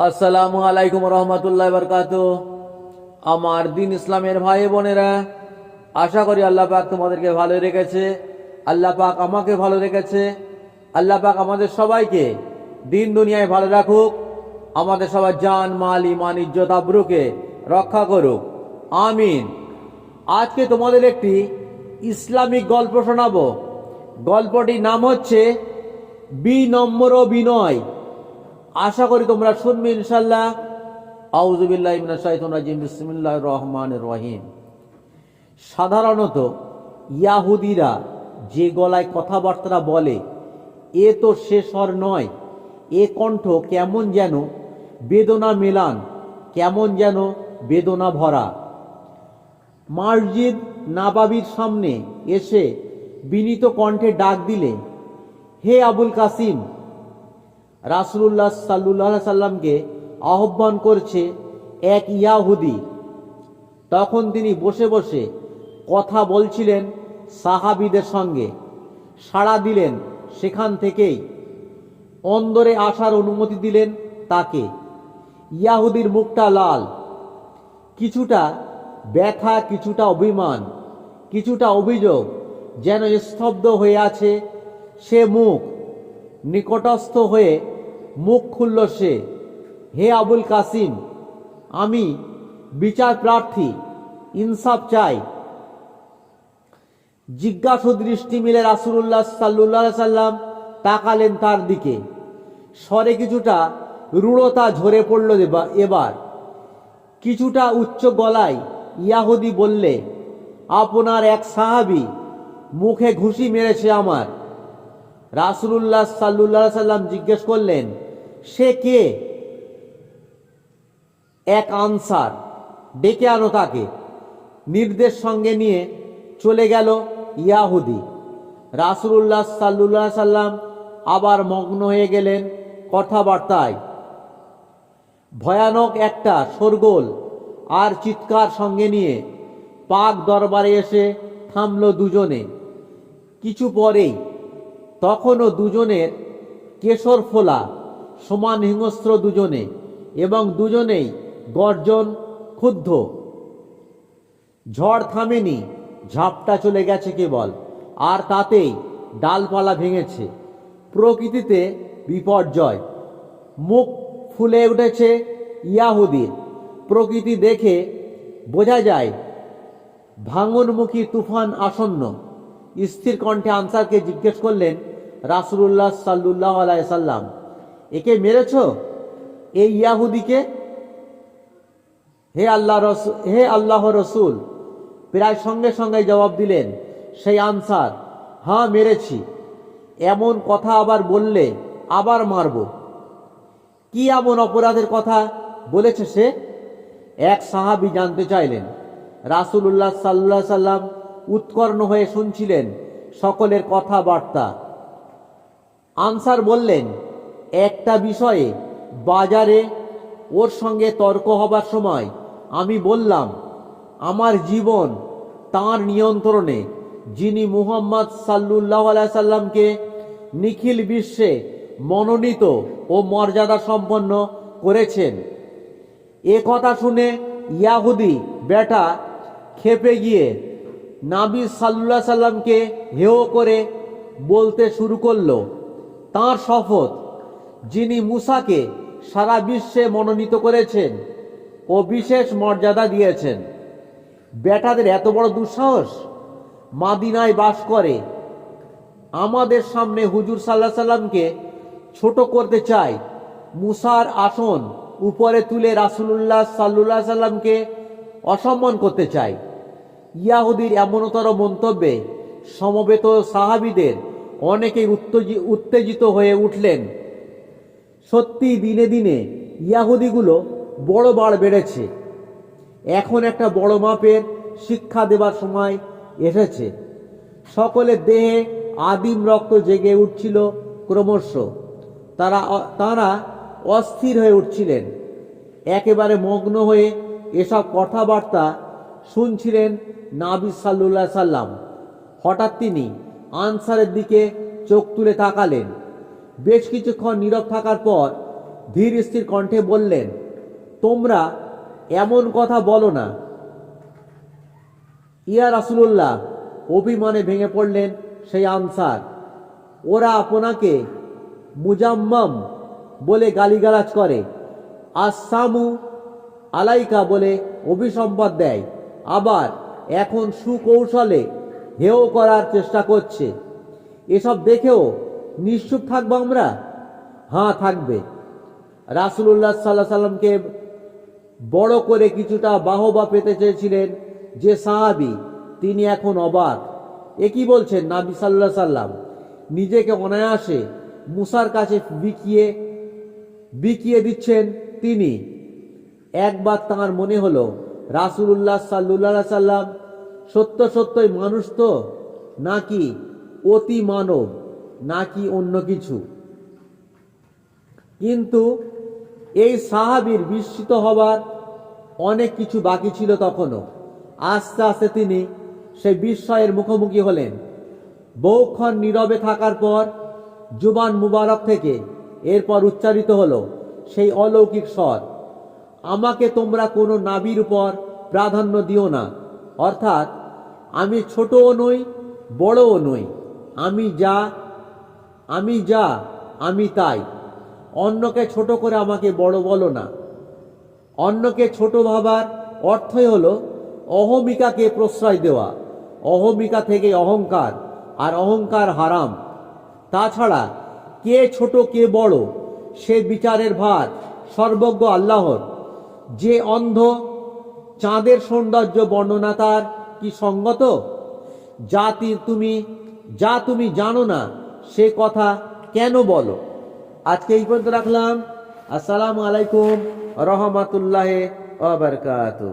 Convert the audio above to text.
আসসালামু আলাইকুম রহমতুল্লাহ বরকাত আমার দিন ইসলামের ভাই বোনেরা, আশা করি আল্লাহ পাক তোমাদেরকে ভালো রেখেছে, আল্লাহ পাক আমাকে ভালো রেখেছে, আল্লাহ পাক আমাদের সবাইকে দিন দুনিয়ায় ভালো রাখুক, আমাদের সবার জান, মাল, ইমান, ইজ্জত, আব্রুকে রক্ষা করুক। আমিন। আজকে তোমাদের একটি ইসলামিক গল্প শোনাবো। গল্পটির নাম হচ্ছে বিনম্র বিনয় আশা করি তোমরা শুনবে ইনশাল্লাহ আউজুবিল্লাহ রহমানির রহিম। সাধারণত ইয়াহুদিরা যে গলায় কথাবার্তা বলে, এ তো সে স্বর নয়, এ কণ্ঠ কেমন যেন বেদনা মেলান, কেমন যেন বেদনা ভরা। মসজিদ নাবাবির সামনে এসে বিনীত কণ্ঠে ডাক দিলে, হে আবুল কাসিম রাসুল্লাহ সাল্লুল্লাহ সাল্লামকে আহ্বান করছে এক ইয়াহুদি। তখন তিনি বসে বসে কথা বলছিলেন সাহাবিদের সঙ্গে। সাড়া দিলেন সেখান থেকেই। অন্দরে আসার অনুমতি দিলেন তাকে। ইয়াহুদির মুখটা লাল। কিছুটা ব্যথা, কিছুটা অভিমান, কিছুটা অভিযোগ যেন স্তব্ধ হয়ে আছে সে মুখ নিকটস্থ হয়ে মুখ খুলল সে। হে আবুল কাসিম, আমি বিচার প্রার্থী, ইনসাফ চাই। জিজ্ঞাসু দৃষ্টি মিলে রাসুল্লাহ সাল্লুল্লাহ সাল্লাম তাকালেন তার দিকে। স্বরে কিছুটা রূঢ়তা ঝরে পড়ল এবা- এবার। কিছুটা উচ্চ গলায় ইয়াহুদি বললে, আপনার এক সাহাবি মুখে ঘুষি মেরেছে আমার। রাসুলুল্লাহ সাল্লুল্লাহ সাল্লাম জিজ্ঞেস করলেন সে কে? এক আনসার। ডেকে আনো তাকে। নির্দেশ সঙ্গে নিয়ে চলে গেল ইয়াহুদি। রাসুলুল্লাহ সাল্লুল্লাহ সাল্লাম আবার মগ্ন হয়ে গেলেন কথাবার্তায়। ভয়ানক একটা শোরগোল আর চিৎকার সঙ্গে নিয়ে পাক দরবারে এসে থামল দুজনে। কিছু পরেই, তখনও দুজনের কেশর ফোলা সমান হিংস্র দুজনে এবং দুজনেই গর্জন, ক্ষুব্ধ। ঝড় থামেনি, ঝাপটা চলে গেছে কেবল, আর তাতেই ডালপালা ভেঙেছে। প্রকৃতিতে বিপর্যয়। মুখ ফুলে উঠেছে ইয়াহুদির। প্রকৃতি দেখে বোঝা যায়, ভাঙনমুখী তুফান আসন্ন। স্থির কণ্ঠে আনসারকে জিজ্ঞেস করলেন, রাসুলুল্লাহ সাল্লুল্লাহ আলাইসাল্লাম একে মেরেছ? এই ইয়াহুদিকে? হে আল্লাহ রসুল হে আল্লাহ রসুল, প্রায় সঙ্গে সঙ্গে জবাব দিলেন, সেই আনসার হ্যাঁ মেরেছি। এমন কথা আবার বললে আবার মারব। কি এমন অপরাধের কথা বলেছে সে? এক সাহাবি জানতে চাইলেন। রাসুলুল্লাহ সাল্লাহ সাল্লাম উৎকর্ণ হয়ে শুনছিলেন সকলের কথাবার্তা। আনসার বললেন একটা বিষয়ে বাজারে ওর সঙ্গে তর্ক হবার সময় আমি বললাম, আমার জীবন তার নিয়ন্ত্রণে, যিনি মুহাম্মদ সাল্লুল্লাহ সাল্লামকে নিখিল বিশ্বে মনোনীত ও মর্যাদা সম্পন্ন করেছেন। এ কথা শুনে ইয়াহুদি বেটা খেপে গিয়ে নাবি সাল্লাহ সাল্লামকে হেয় করে বলতে শুরু করল, তার শপথ যিনি মুসাকে সারা বিশ্বে মনোনীত করেছেন ও বিশেষ মর্যাদা দিয়েছেন। বেটাদের এত বড় দুঃসাহস? মাদিনায় বাস করে। আমাদের সামনে হুজুর সাল্লাহ সাল্লামকে ছোট করতে চায় মুসার আসন উপরে তুলে রাসুলুল্লাহ সাল্লুল্লাহ সাল্লামকে অসম্মান করতে চায় ইয়াহুদির এমনতর মন্তব্যে সমবেত সাহাবিদের অনেকেই উত্তেজি- উত্তেজিত হয়ে উঠলেন। সত্যি দিনে দিনে ইয়াহুদিগুলো বড় বাড় বেড়েছে। এখন একটা বড় মাপের শিক্ষা দেবার সময় এসেছে। সকলের দেহে আদিম রক্ত জেগে উঠছিল ক্রমশ। তারা তারা অস্থির হয়ে উঠছিলেন। একেবারে মগ্ন হয়ে এসব কথাবার্তা শুনছিলেন নাবি সাল্লুল্লাহ সাল্লাম। হঠাৎ তিনি আনসারের দিকে চোখ তুলে তাকালেন। বেশ কিছুক্ষণ নীরব থাকার পর ধীর স্থির কণ্ঠে বললেন, তোমরা এমন কথা বলো না। ইয়া রাসুলুল্লাহ, অভিমানে ভেঙে পড়লেন সেই আনসার। ওরা আপনাকে মুজাম্মাম বলে গালিগালাজ করে আসামু আলাইকা বলে অভিসম্বাদ দেয়, আবার এখন সুকৌশলে হেয় করার চেষ্টা করছে। এসব দেখেও নিশ্চুপ থাকব আমরা? হ্যাঁ থাকবে। রাসুলুল্লাহ সাল্লাহ সাল্লামকে বড় করে কিছুটা বাহবা পেতে চেয়েছিলেন যে সাহাবি, তিনি এখন অবাক। এ কি বলছেন নাবি সাল্লাহ সাল্লাম নিজেকে অনায়াসে মুসার কাছে বিকিয়ে বিকিয়ে দিচ্ছেন তিনি। একবার তাঁর মনে হলো, রাসুলুল্লাহ সাল্লুল্লাহ সাল্লাম সত্য সত্যই মানুষ তো? নাকি অতি মানব? নাকি অন্য কিছু? কিন্তু এই সাহাবীর বিস্মিত হবার অনেক কিছু বাকি ছিল তখনও। আস্তে আস্তে তিনি সেই বিস্ময়ের মুখোমুখি হলেন। বহুক্ষণ নীরবে থাকার পর জুবান মুবারক থেকে এরপর উচ্চারিত হলো, সেই অলৌকিক স্বর, আমাকে তোমরা কোনো নাবির উপর প্রাধান্য দিও না। অর্থাৎ, আমি ছোটও নই, বড়ও নই। আমি যা আমি যা, আমি তাই। অন্যকে ছোট করে আমাকে বড় বলো না। অন্যকে ছোট ভাবার অর্থই হলো অহমিকাকে প্রশ্রয় দেওয়া। অহমিকা থেকে অহংকার, আর অহংকার হারাম। তাছাড়া কে ছোট, কে বড়, সে বিচারের ভার সর্বজ্ঞ আল্লাহর। যে অন্ধ চাঁদের সৌন্দর্য বর্ণনা তার কি সঙ্গত? জাতি তুমি, যা তুমি জানো না সে কথা কেন বলো? আজকে এই পর্যন্ত রাখলাম। আসসালামু আলাইকুম রহমতুল্লাহ বারকাতুহ।